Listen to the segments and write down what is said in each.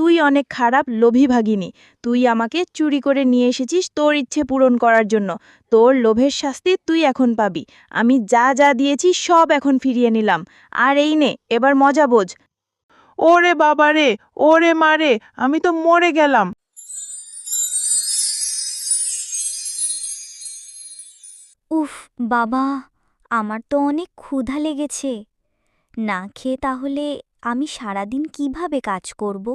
তুই অনেক খারাপ লোভী ভাগিনী। তুই আমাকে চুরি করে নিয়ে এসেছিস তোর ইচ্ছে পূরণ করার জন্য। তোর লোভের শাস্তি তুই এখন পাবি। আমি যা যা দিয়েছি সব এখন ফিরিয়ে নিলাম। আর এই নে এবার মজা বোঝ। ওরে বাবা রে ওরে মারে আমি তো মরে গেলাম। উফ বাবা আমার তো অনেক ক্ষুধা লেগেছে। না খেয়ে তাহলে আমি সারাদিন কীভাবে কাজ করব?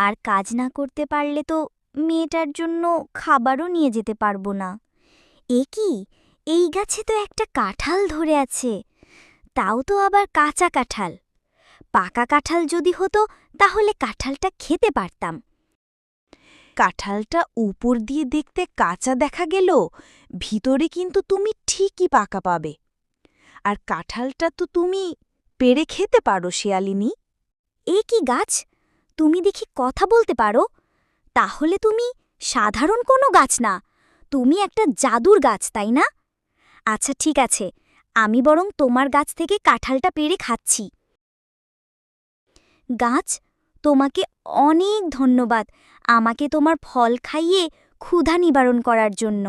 আর কাজ না করতে পারলে তো মেয়েটার জন্য খাবারও নিয়ে যেতে পারব না। এ কি? এই গাছে তো একটা কাঁঠাল ধরে আছে। তাও তো আবার কাঁচা কাঁঠাল। পাকা কাঁঠাল যদি হতো, তাহলে কাঁঠালটা খেতে পারতাম। কাঁঠালটা উপর দিয়ে দেখতে কাঁচা দেখা গেল, ভিতরে কিন্তু তুমি ঠিকই পাকা পাবে। আর কাঁঠালটা তো তুমি পেরে খেতে পারো, শেয়ালিনী। এ কি গাছ? তুমি দেখি কথা বলতে পারো? তাহলে তুমি সাধারণ কোনো গাছ না, তুমি একটা জাদুর গাছ, তাই না? আচ্ছা ঠিক আছে, আমি বরং তোমার গাছ থেকে কাঁঠালটা পেরে খাচ্ছি। গাছ, তোমাকে অনেক ধন্যবাদ, আমাকে তোমার ফল খাইয়ে ক্ষুধা নিবারণ করার জন্য।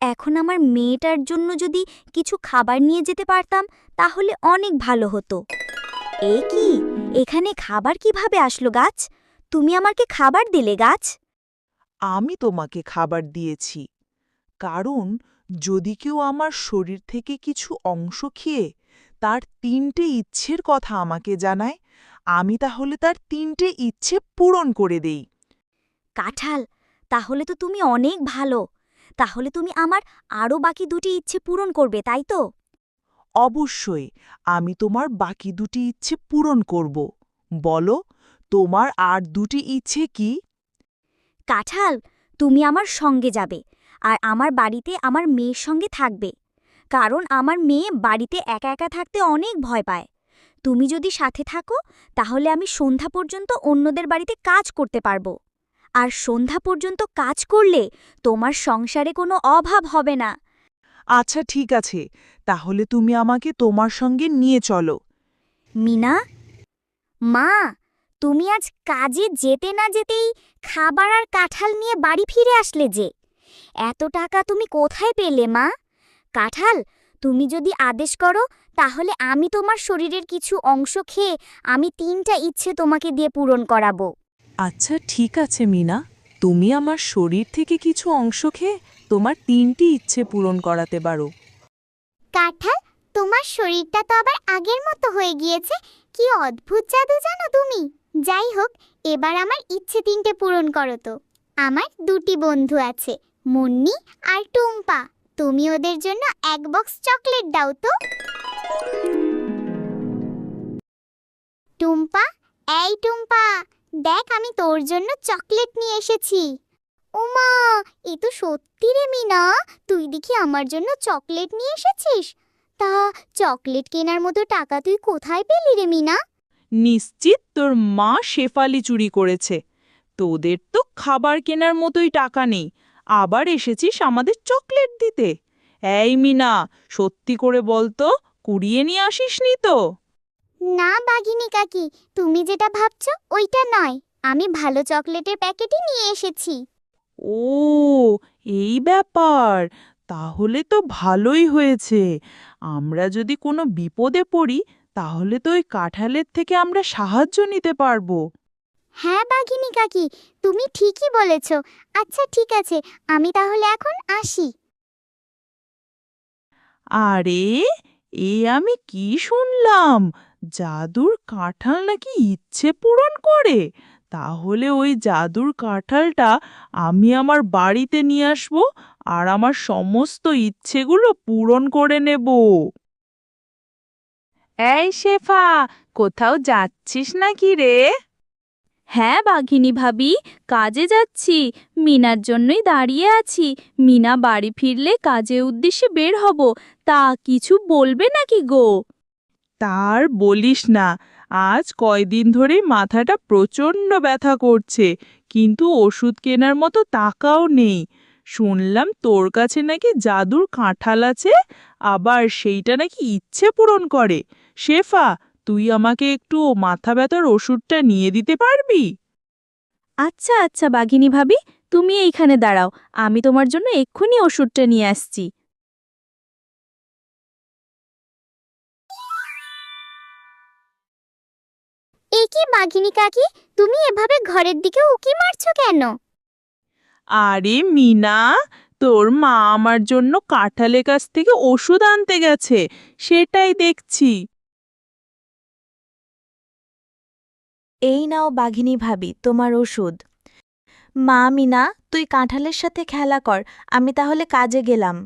এখন আমার মেয়েটার জন্য যদি কিছু খাবার নিয়ে যেতে পারতাম, তাহলে অনেক ভালো হতো। এ কি? এখানে খাবার কীভাবে আসলো গাছ? তুমি আমাকে খাবার দিলে গাছ। আমি তোমাকে খাবার দিয়েছি। কারণ যদি কেউ আমার শরীর থেকে কিছু অংশ খেয়ে তার তিনটে ইচ্ছের কথা আমাকে জানায় আমি তাহলে তার তিনটে ইচ্ছে পূরণ করে দেই। কাঁঠাল তাহলে তো তুমি অনেক ভালো। তাহলে তুমি আমার আরও বাকি দুটি ইচ্ছে পূরণ করবে তাই তো? অবশ্যই আমি তোমার বাকি দুটি ইচ্ছে পূরণ করব। বলো, তোমার আর দুটি ইচ্ছে কি? কাঁঠাল, তুমি আমার সঙ্গে যাবে আর আমার বাড়িতে আমার মেয়ের সঙ্গে থাকবে। কারণ আমার মেয়ে বাড়িতে একা একা থাকতে অনেক ভয় পায়। তুমি যদি সাথে থাকো, তাহলে আমি সন্ধ্যা পর্যন্ত অন্যদের বাড়িতে কাজ করতে পারব। আর সন্ধ্যা পর্যন্ত কাজ করলে তোমার সংসারে কোনো অভাব হবে না। আচ্ছা ঠিক আছে। তাহলে তুমি আমাকে তোমার সঙ্গে নিয়ে চলো। মিনা? মা তুমি আজ কাজে যেতে না যেতেই খাবার আর কাঁঠাল নিয়ে বাড়ি ফিরে আসলে যে। এত টাকা তুমি কোথায় পেলে মা? কাঁঠাল তুমি যদি আদেশ করো তাহলে আমি তোমার শরীরের কিছু অংশ খেয়ে আমি তিনটা ইচ্ছে তোমাকে দিয়ে পূরণ করাবো। আচ্ছা ঠিক আছে মিনা। তুমি আমার শরীর থেকে কিছু অংশ খেয়ে তোমার তিনটি ইচ্ছে পূরণ করাতে পারো। কাঁঠাল, তোমার শরীরটা তো আবার আগের মতো হয়ে গিয়েছে। কি অদ্ভুত জাদু জানো তুমি? যাই হোক, এবার আমার ইচ্ছে তিনটে পূরণ করো তো। আমার দুটি বন্ধু আছে, মুন্নি আর টুম্পা। তুমি ওদের জন্য এক বক্স চকলেট দাও তো। টুম্পা, এই টুম্পা! দেখ, আমি তোর জন্য চকলেট নিয়ে এসেছি। ওমা, এ তো সত্যি রে মিনা, তুই দেখি আমার জন্য চকলেট নিয়ে এসেছিস? তা চকলেট কেনার মতো টাকা তুই কোথায় পেলি রে মিনা? নিশ্চিত তোর মা শেফালি চুরি করেছে। তোদের তো খাবার কেনার মতোই টাকা নেই, আবার এসেছিস আমাদের চকলেট দিতে। এই মিনা, সত্যি করে বলতো, কুড়িয়ে নিয়ে আসিস নি তো? না বাঘিনী কাকি তুমি যেটা ভাবছ ওইটা নয়। আমি ভালো চকলেটের প্যাকেটই নিয়ে এসেছি। ও এই ব্যাপার। তাহলে তো ভালোই হয়েছে। আমরা যদি কোনো বিপদে পড়ি তাহলে তো ওই কাঁঠালের থেকে আমরা সাহায্য নিতে পারব। হ্যাঁ বাঘিনী কাকি তুমি ঠিকই বলেছ। আচ্ছা ঠিক আছে আমি তাহলে এখন আসি। আরে এ আমি কি শুনলাম? জাদুর কাঁঠাল নাকি ইচ্ছে পূরণ করে? তাহলে ওই জাদুর কাঁঠালটা আমি আমার বাড়িতে নিয়ে আসব আর আমার সমস্ত ইচ্ছেগুলো পূরণ করে নেব। এই শেফা, কোথাও যাচ্ছিস নাকি রে? হ্যাঁ বাঘিনী ভাবি, কাজে যাচ্ছি। মিনার জন্যই দাঁড়িয়ে আছি। মিনা বাড়ি ফিরলে কাজে উদ্দেশ্যে বের হব। তা কিছু বলবে নাকি গো? তার বলিস না। আজ কয়দিন ধরেই মাথাটা প্রচণ্ড ব্যথা করছে। কিন্তু ওষুধ কেনার মতো টাকাও নেই। শুনলাম তোর কাছে নাকি জাদুর কাঁঠাল আছে। আবার সেইটা নাকি ইচ্ছে পূরণ করে। শেফা তুই আমাকে একটু মাথা ব্যথার ওষুধটা নিয়ে দিতে পারবি? আচ্ছা আচ্ছা বাঘিনী ভাবি তুমি এইখানে দাঁড়াও আমি তোমার জন্য এক্ষুনি ওষুধটা নিয়ে আসছি। এ কি বাঘিনী কাকি তুমি এভাবে ঘরের দিকে উকি মারছো কেন? আরে মিনা তোর মা আমার জন্য কাঁঠালের কাছ থেকে ওষুধ আনতে গেছে সেটাই দেখছি। এই নাও বাঘিনী ভাবি তোমার ওষুধ। মা মিনা তুই কাঁঠালের সাথে খেলা কর আমি তাহলে কাজে গেলাম।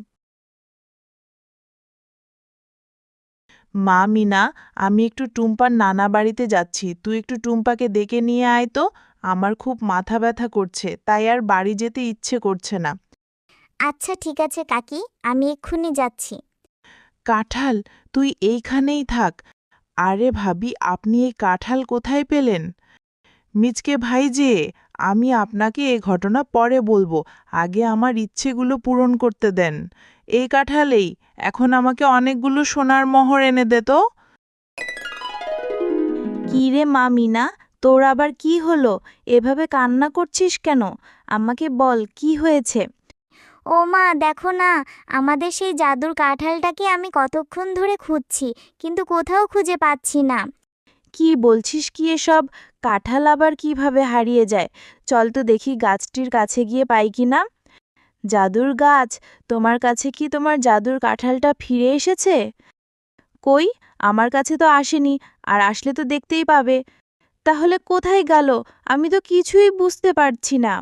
মা মিনা আমি একটু টুম্পার নানা বাড়িতে যাচ্ছি তুই একটু টুম্পাকে ডেকে নিয়ে আয় তো আমার খুব মাথা ব্যথা করছে তাই আর বাড়ি যেতে ইচ্ছে করছে না। আচ্ছা ঠিক আছে কাকি আমি এক্ষুনি যাচ্ছি। কাঁঠাল তুই এইখানেই থাক আরে ভাবি, আপনি এই কাঁঠাল কোথায় পেলেন? মিচকে, ভাই যে, আমি আপনাকে এ ঘটনা পরে বলব। আগে আমার ইচ্ছেগুলো পূরণ করতে দেন। এই কাঁঠালেই, এখন আমাকে অনেকগুলো সোনার মোহর এনে দে তো। কি রে মা মিনা তোর আবার কি হলো? এভাবে কান্না করছিস কেন? আমাকে বল, কি হয়েছে? ও মা, দেখো না, আমাদের সেই জাদুর কাঁঠালটাকে আমি কতক্ষণ ধরে খুঁজছি, কিন্তু কোথাও খুঁজে পাচ্ছি না। কি বলছিস কি এসব? কাঁঠাল আবার কীভাবে হারিয়ে যায়? চল তো দেখি গাছটির কাছে গিয়ে পাই কি না। জাদুর গাছ, তোমার কাছে কি তোমার জাদুর কাঁঠালটা ফিরে এসেছে? কই? আমার কাছে তো আসেনি, আর আসলে তো দেখতেই পাবে। তাহলে কোথায় গেল? আমি তো কিছুই বুঝতে পারছি না।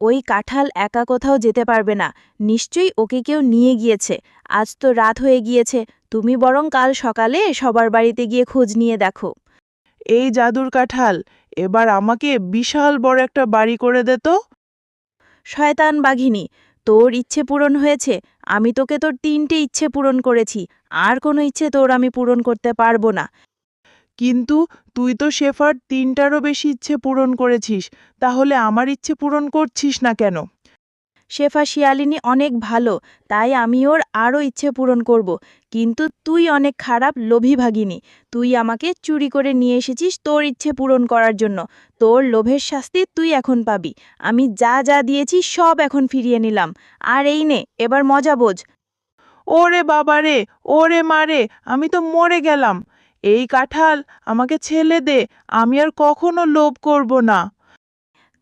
ওই কাঁঠাল একা কোথাও যেতে পারবে না। নিশ্চয়ই ওকে কেউ নিয়ে গিয়েছে। আজ তো রাত হয়ে গিয়েছে। তুমি বরং কাল সকালে সবার বাড়িতে গিয়ে খোঁজ নিয়ে দেখো। এই জাদুর কাঁঠাল এবার আমাকে বিশাল বড় একটা বাড়ি করে দে তো। শয়তান বাঘিনী তোর ইচ্ছে পূরণ হয়েছে। আমি তোকে তোর তিনটে ইচ্ছে পূরণ করেছি। আর কোনো ইচ্ছে তোর আমি পূরণ করতে পারব না। কিন্তু তুই তো শেফার তিনটারও বেশি ইচ্ছে পূরণ করেছিস তাহলে আমার ইচ্ছে পূরণ করছিস না কেন? শেফা শিয়ালিনী অনেক ভালো তাই আমি ওর আরও ইচ্ছে পূরণ করব কিন্তু তুই অনেক খারাপ লোভী ভাগিনী তুই আমাকে চুরি করে নিয়ে এসেছিস তোর ইচ্ছে পূরণ করার জন্য তোর লোভের শাস্তি তুই এখন পাবি আমি যা যা দিয়েছি সব এখন ফিরিয়ে নিলাম আর এই নে এবার মজা বোঝ। ওরে বাবারে ওরে মারে আমি তো মরে গেলাম। এই কাঁঠাল আমাকে ছেলে দে, আমি আর কখনো লোভ করব না।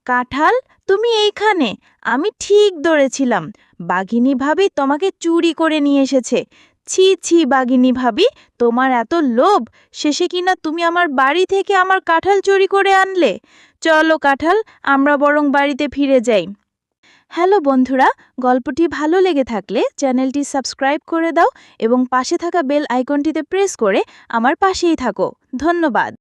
কাঁঠাল, তুমি এইখানে, আমি ঠিক ধরেছিলাম। বাঘিনী ভাবি তোমাকে চুরি করে নিয়ে এসেছে। ছি ছি, বাঘিনী ভাবি, তোমার এত লোভ, শেষে কিনা তুমি আমার বাড়ি থেকে আমার কাঁঠাল চুরি করে আনলে? চলো কাঁঠাল, আমরা বরং বাড়িতে ফিরে যাই। হ্যালো বন্ধুরা, গল্পটি ভালো লেগে থাকলে চ্যানেলটি সাবস্ক্রাইব করে দাও এবং পাশে থাকা বেল আইকনটিতে প্রেস করে আমার পাশেই থাকো। ধন্যবাদ।